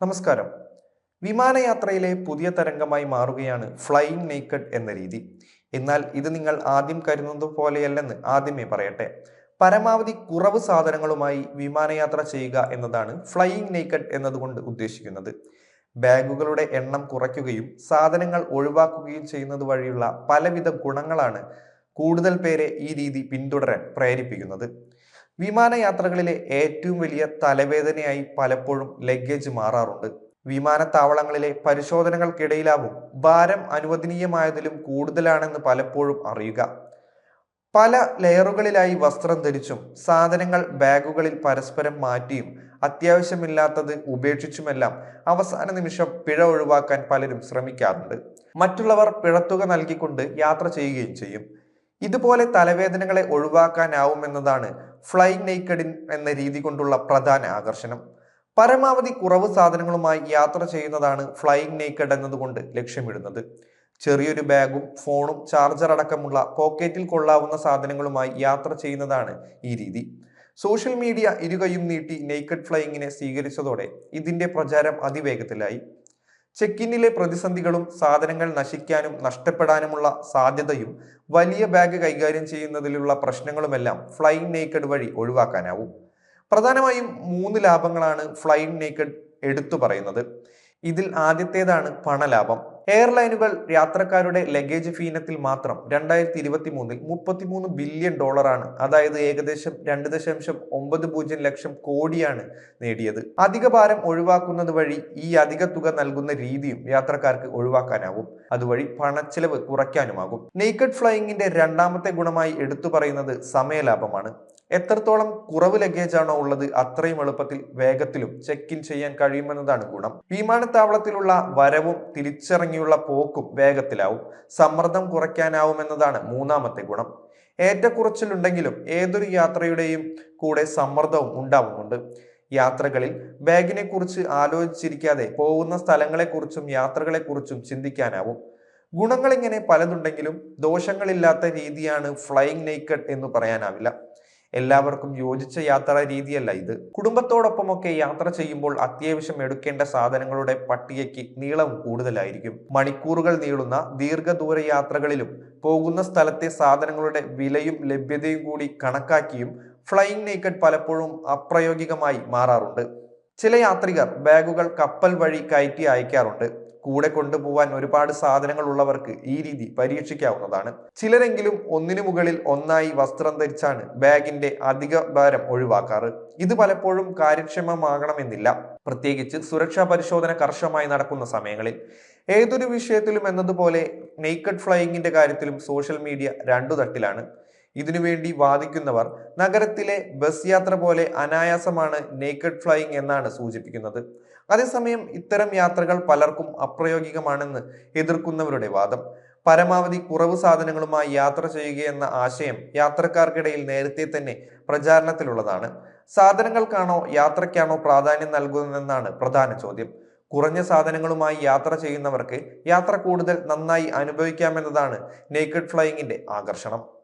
നമസ്കാരം. വിമാനയാത്രയിലെ പുതിയ തരംഗമായി മാറുകയാണ് ഫ്ലൈയിങ് നേക്കഡ് എന്ന രീതി. എന്നാൽ ഇത് നിങ്ങൾ ആദ്യം കരുതുന്നത് പോലെയല്ലെന്ന് ആദ്യമേ പറയട്ടെ. പരമാവധി കുറവ് സാധനങ്ങളുമായി വിമാനയാത്ര ചെയ്യുക എന്നതാണ് ഫ്ലൈയിങ് നേക്കഡ് എന്നതുകൊണ്ട് ഉദ്ദേശിക്കുന്നത്. ബാഗുകളുടെ എണ്ണം കുറയ്ക്കുകയും സാധനങ്ങൾ ഒഴിവാക്കുകയും ചെയ്യുന്നത് വഴിയുള്ള പലവിധ ഗുണങ്ങളാണ് കൂടുതൽ പേരെ ഈ രീതി പിന്തുടരാൻ പ്രേരിപ്പിക്കുന്നത്. വിമാനയാത്രകളിലെ ഏറ്റവും വലിയ തലവേദനയായി പലപ്പോഴും ലഗേജ് മാറാറുണ്ട്. വിമാനത്താവളങ്ങളിലെ പരിശോധനകൾക്കിടയിലാവും ഭാരം അനുവദനീയമായതിലും കൂടുതലാണെന്ന് പലപ്പോഴും അറിയുക. പല ലെയറുകളിലായി വസ്ത്രം ധരിച്ചും സാധനങ്ങൾ ബാഗുകളിൽ പരസ്പരം മാറ്റിയും അത്യാവശ്യമില്ലാത്തത് ഉപേക്ഷിച്ചുമെല്ലാം അവസാന നിമിഷം പിഴ ഒഴിവാക്കാൻ പലരും ശ്രമിക്കാറുണ്ട്. മറ്റുള്ളവർ പിഴത്തുക നൽകിക്കൊണ്ട് യാത്ര ചെയ്യുകയും ചെയ്യും. ഇതുപോലെ തലവേദനകളെ ഒഴിവാക്കാനാവുമെന്നതാണ് ഫ്ലൈങ് നെയ്ക്കഡിൻ എന്ന രീതി കൊണ്ടുള്ള പ്രധാന ആകർഷണം. പരമാവധി കുറവ് സാധനങ്ങളുമായി യാത്ര ചെയ്യുന്നതാണ് ഫ്ലൈയിങ് നേക്കഡ് എന്നതുകൊണ്ട് ലക്ഷ്യമിടുന്നത്. ചെറിയൊരു ബാഗും ഫോണും ചാർജർ അടക്കമുള്ള പോക്കറ്റിൽ കൊള്ളാവുന്ന സാധനങ്ങളുമായി യാത്ര ചെയ്യുന്നതാണ് ഈ രീതി. സോഷ്യൽ മീഡിയ ഇരുകയും നീട്ടി നേക്കഡ് ഫ്ലൈയിങ്ങിനെ സ്വീകരിച്ചതോടെ ഇതിന്റെ പ്രചാരം അതിവേഗത്തിലായി. ചെക്കിന്നിലെ പ്രതിസന്ധികളും സാധനങ്ങൾ നശിക്കാനും നഷ്ടപ്പെടാനുമുള്ള സാധ്യതയും വലിയ ബാഗ് കൈകാര്യം ചെയ്യുന്നതിലുള്ള പ്രശ്നങ്ങളുമെല്ലാം ഫ്ലൈയിങ് നേക്കഡ് വഴി ഒഴിവാക്കാനാവും. പ്രധാനമായും മൂന്ന് ലാഭങ്ങളാണ് ഫ്ലൈയിങ് നേക്കഡ് എടുത്തു പറയുന്നത്. ഇതിൽ ആദ്യത്തേതാണ് പണലാഭം. എയർലൈനുകൾ യാത്രക്കാരുടെ ലഗേജ് ഫീനത്തിൽ മാത്രം രണ്ടായിരത്തി ഇരുപത്തി മൂന്നിൽ മുപ്പത്തിമൂന്ന് ബില്യൺ ഡോളറാണ് അതായത് ഏകദേശം രണ്ട് ദശാംശം ഒമ്പത് പൂജ്യം ലക്ഷം കോടിയാണ് നേടിയത്. അധിക ഭാരം ഒഴിവാക്കുന്നത് വഴി ഈ അധിക തുക നൽകുന്ന രീതിയും യാത്രക്കാർക്ക് ഒഴിവാക്കാനാവും. അതുവഴി പണച്ചെലവ് കുറയ്ക്കാനുമാകും. നെയ്ക്കഡ് ഫ്ലൈയിങ്ങിന്റെ രണ്ടാമത്തെ ഗുണമായി എടുത്തു പറയുന്നത് സമയലാഭമാണ്. എത്രത്തോളം കുറവ് ലഗേജ് ആണോ ഉള്ളത് അത്രയും എളുപ്പത്തിൽ വേഗത്തിലും ചെക്ക് ഇൻ ചെയ്യാൻ കഴിയുമെന്നതാണ് ഗുണം. വിമാനത്താവളത്തിലുള്ള വരവും തിരിച്ചിറങ്ങിയുള്ള പോക്കും വേഗത്തിലാവും. സമ്മർദ്ദം കുറയ്ക്കാനാവുമെന്നതാണ് മൂന്നാമത്തെ ഗുണം. ഏറ്റക്കുറച്ചിലുണ്ടെങ്കിലും ഏതൊരു യാത്രയുടെയും കൂടെ സമ്മർദ്ദവും ഉണ്ടാവുന്നുണ്ട്. യാത്രകളിൽ ബാഗിനെ കുറിച്ച് ആലോചിച്ചിരിക്കാതെ പോകുന്ന സ്ഥലങ്ങളെക്കുറിച്ചും യാത്രകളെക്കുറിച്ചും ചിന്തിക്കാനാവും. ഗുണങ്ങൾ ഇങ്ങനെ പലതുണ്ടെങ്കിലും ദോഷങ്ങളില്ലാത്ത രീതിയാണ് ഫ്ലൈയിങ് നെയ്ക്കഡ് എന്ന് പറയാനാവില്ല. എല്ലാവർക്കും യോജിച്ച യാത്രാ രീതിയല്ല ഇത്. കുടുംബത്തോടൊപ്പമൊക്കെ യാത്ര ചെയ്യുമ്പോൾ അത്യാവശ്യം എടുക്കേണ്ട സാധനങ്ങളുടെ പട്ടികയ്ക്ക് നീളം കൂടുതലായിരിക്കും. മണിക്കൂറുകൾ നീളുന്ന ദീർഘദൂര യാത്രകളിലും പോകുന്ന സ്ഥലത്തെ സാധനങ്ങളുടെ വിലയും ലഭ്യതയും കൂടി കണക്കാക്കിയും ഫ്ലൈയിങ് നേക്കഡ് പലപ്പോഴും അപ്രായോഗികമായി മാറാറുണ്ട്. ചില യാത്രികർ ബാഗുകൾ കപ്പൽ വഴി കയറ്റി അയക്കാറുണ്ട്. കൂടെ കൊണ്ടുപോകാൻ ഒരുപാട് സാധനങ്ങൾ ഉള്ളവർക്ക് ഈ രീതി പരീക്ഷിക്കാവുന്നതാണ്. ചിലരെങ്കിലും ഒന്നിനു മുകളിൽ ഒന്നായി വസ്ത്രം ധരിച്ചാണ് ബാഗിന്റെ അധിക ഭാരം ഒഴിവാക്കാറ്. ഇത് പലപ്പോഴും കാര്യക്ഷമമാകണമെന്നില്ല. പ്രത്യേകിച്ച് സുരക്ഷാ പരിശോധന കർശനമായി നടക്കുന്ന സമയങ്ങളിൽ. ഏതൊരു വിഷയത്തിലും എന്നതുപോലെ നെയ്ക്കഡ് ഫ്ലൈയിങ്ങിന്റെ കാര്യത്തിലും സോഷ്യൽ മീഡിയ രണ്ടു തട്ടിലാണ്. ഇതിനുവേണ്ടി വാദിക്കുന്നവർ നഗരത്തിലെ ബസ് യാത്ര പോലെ അനായാസമാണ് നേക്കഡ് ഫ്ലൈയിങ് എന്നാണ് സൂചിപ്പിക്കുന്നത്. അതേസമയം ഇത്തരം യാത്രകൾ പലർക്കും അപ്രയോഗികമാണെന്ന് എതിർക്കുന്നവരുടെ വാദം. പരമാവധി കുറവ് സാധനങ്ങളുമായി യാത്ര ചെയ്യുകയെന്ന ആശയം യാത്രക്കാർക്കിടയിൽ നേരത്തെ തന്നെ പ്രചാരണത്തിലുള്ളതാണ്. സാധനങ്ങൾക്കാണോ യാത്രയ്ക്കാണോ പ്രാധാന്യം നൽകുന്നതെന്നാണ് പ്രധാന ചോദ്യം. കുറഞ്ഞ സാധനങ്ങളുമായി യാത്ര ചെയ്യുന്നവർക്ക് യാത്ര കൂടുതൽ നന്നായി അനുഭവിക്കാമെന്നതാണ് നേക്കഡ് ഫ്ലൈയിങ്ങിന്റെ ആകർഷണം.